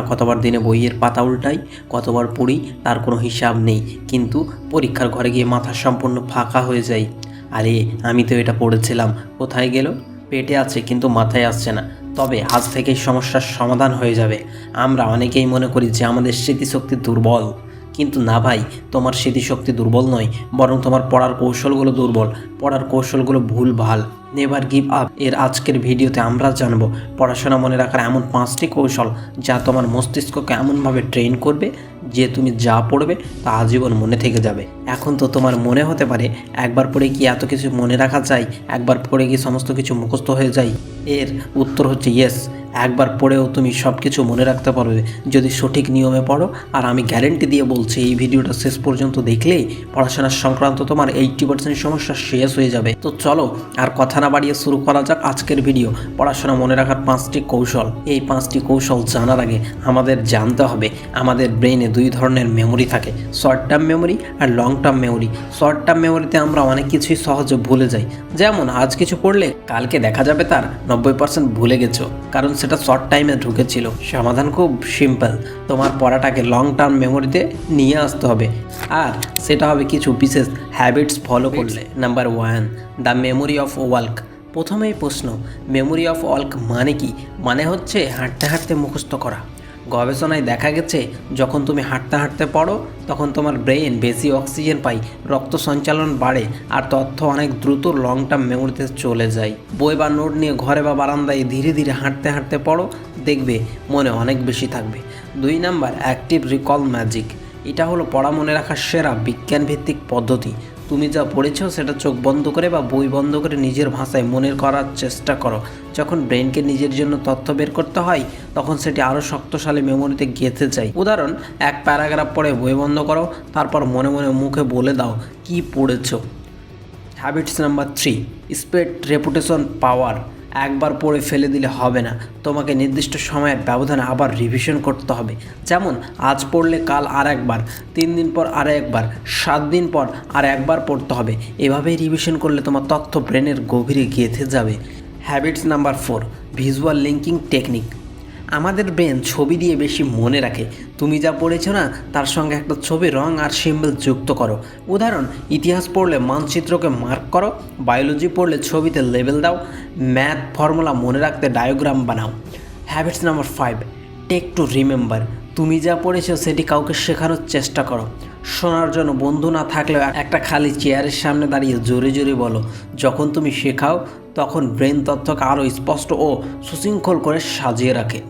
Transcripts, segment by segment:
আমরা কতবার দিনে বইয়ের পাতা উল্টাই, কতবার পড়ি, তার কোনো হিসাব নেই। কিন্তু পরীক্ষার ঘরে গিয়ে মাথা সম্পূর্ণ ফাঁকা হয়ে যায়। আরে, আমি তো এটা পড়েছিলাম। কোথায় গেল? পেটে আছে, কিন্তু মাথায় আসছে না। তবে আজ থেকেই সমস্যার সমাধান হয়ে যাবে। আমরা অনেকেই মনে করি যে আমাদের স্মৃতিশক্তি দুর্বল। কিন্তু না ভাই, তোমার স্মৃতিশক্তি দুর্বল নয়, বরং তোমার পড়ার কৌশলগুলো দুর্বল। পড়ার কৌশলগুলো ভুল ভালো। Never give up. এর আজকের ভিডিওতে আমরা জানব, পড়াশোনা মনে রাখার এমন পাঁচটি কৌশল যা তোমার মস্তিষ্ককে এমনভাবে ট্রেন করবে যে তুমি যা পড়বে তা আজীবন মনে থেকে যাবে। এখন তো তোমার মনে হতে পারে, একবার পড়ে কি এত কিছু মনে রাখা যায়? একবার পড়ে কি সমস্ত কিছু মুখস্থ হয়ে যায়? এর উত্তর হচ্ছে ইয়েস একবার পড়েও তুমি সব কিছু মনে রাখতে পারবে। যদি সঠিক নিয়মে পড়ো, আর আমি গ্যারেন্টি দিয়ে বলছি, এই ভিডিওটা শেষ পর্যন্ত দেখলেই পড়াশোনার সংক্রান্ত তোমার এইটটি পার্সেন্ট সমস্যা শেষ হয়ে যাবে। তো চলো, আর কথা না বাড়িয়ে শুরু করা যাক আজকের ভিডিও পড়াশোনা মনে রাখার পাঁচটি কৌশল। এই পাঁচটি কৌশল জানার আগে আমাদের জানতে হবে, আমাদের ব্রেনে দুই ধরনের মেমোরি থাকে শর্ট টার্ম মেমোরি আর long term memory short term মেমোরিতে আমরা অনেক কিছুই সহজে ভুলে যাই। যেমন, আজ কিছু পড়লে কালকে দেখা যাবে তার নব্বই পার্সেন্ট ভুলে গেছো। কারণ সেটা শর্ট টাইমে ঢুকেছিল। সমাধান খুব সিম্পল তোমার পড়াটাকে লং টার্ম মেমোরিতে নিয়ে আসতে হবে। আর সেটা হবে কিছু বিশেষ হ্যাবিটস ফলো করলে। Number one the memory of work প্রথমেই প্রশ্ন মেমোরি অফ ওয়ার্ক মানে কি? মানে হচ্ছে হাঁটতে হাঁটতে মুখস্থ করা। গবেষণায় দেখা গেছে, যখন তুমি হাঁটতে হাঁটতে পড়ো, তখন তোমার ব্রেন বেশি অক্সিজেন পায়, রক্ত সঞ্চালন বাড়ে, আর তথ্য অনেক দ্রুত লং টার্ম মেমোরিতে চলে যায়। বই বা নোট নিয়ে ঘরে বা বারান্দায় ধীরে ধীরে হাঁটতে হাঁটতে পড়ো, দেখবে মনে অনেক বেশি থাকবে। দুই নাম্বার অ্যাক্টিভ রিকল ম্যাজিক এটা হলো পড়া মনে রাখার সেরা বিজ্ঞানভিত্তিক পদ্ধতি। তুমি যা পড়েছ সেটা চোখ বন্ধ করে বা বই বন্ধ করে নিজের ভাষায় মনের করার চেষ্টা করো। যখন ব্রেনকে নিজের জন্য তথ্য বের করতে হয়, তখন সেটি আরও শক্তশালী মেমোরিতে গেঁথে যায়। উদাহরণ, এক প্যারাগ্রাফ পড়ে বই বন্ধ করো, তারপর মনে মনে মুখে বলে দাও, কি পড়েছ? Habits number three spread reputation power একবার পড়ে ফেলে দিলে হবে না। তোমাকে নির্দিষ্ট সময়ের ব্যবধানে আবার রিভিশন করতে হবে। যেমন, আজ পড়লে কাল আর একবার, তিন দিন পর আর একবার, সাত দিন পর আর একবার পড়তে হবে। এভাবেই রিভিশন করলে তোমার তথ্য ব্রেনের গভীরে গেঁথে যাবে। Habits number four visual linking technique আমাদের ব্রেন ছবি দিয়ে বেশি মনে রাখে। তুমি যা পড়েছো না, তার সঙ্গে একটা ছবি রং আর সিম্বল যুক্ত করো। উদাহরণ, ইতিহাস পড়লে মানচিত্রকে মার্ক করো বায়োলজি পড়লে ছবিতে লেবেল দাও ম্যাথ ফর্মুলা মনে রাখতে ডায়োগ্রাম বানাও। Habits number five take to remember তুমি যা পড়েছো সেটি কাউকে শেখানোর চেষ্টা করো। শোনার জন্য বন্ধু না থাকলেও একটা খালি চেয়ারের সামনে দাঁড়িয়ে জোরে জোরে বলো। যখন তুমি শেখাও, তখন ব্রেন তথ্যকে আরও স্পষ্ট ও সুশৃঙ্খল করে সাজিয়ে রাখে।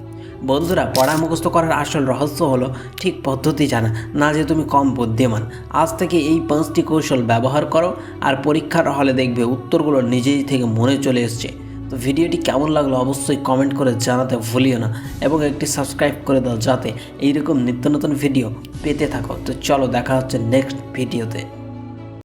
বন্ধুরা পড়া মুখস্থ করার আসল রহস্য হলো ঠিক পদ্ধতি জানা, না যে তুমি কম বুদ্ধিমান। আজ থেকে এই পাঁচটি কৌশল ব্যবহার করো আর পরীক্ষার হলে দেখবে উত্তরগুলো নিজেই থেকে মনে চলে এসছে। তো ভিডিওটি কেমন লাগল অবশ্যই কমেন্ট করে জানাতে ভুলিও না এবং একটি সাবস্ক্রাইব করে দাও যাতে এইরকম নিত্য নতুন ভিডিও পেতে থাকো। তো চলো দেখা হচ্ছে নেক্সট ভিডিওতে।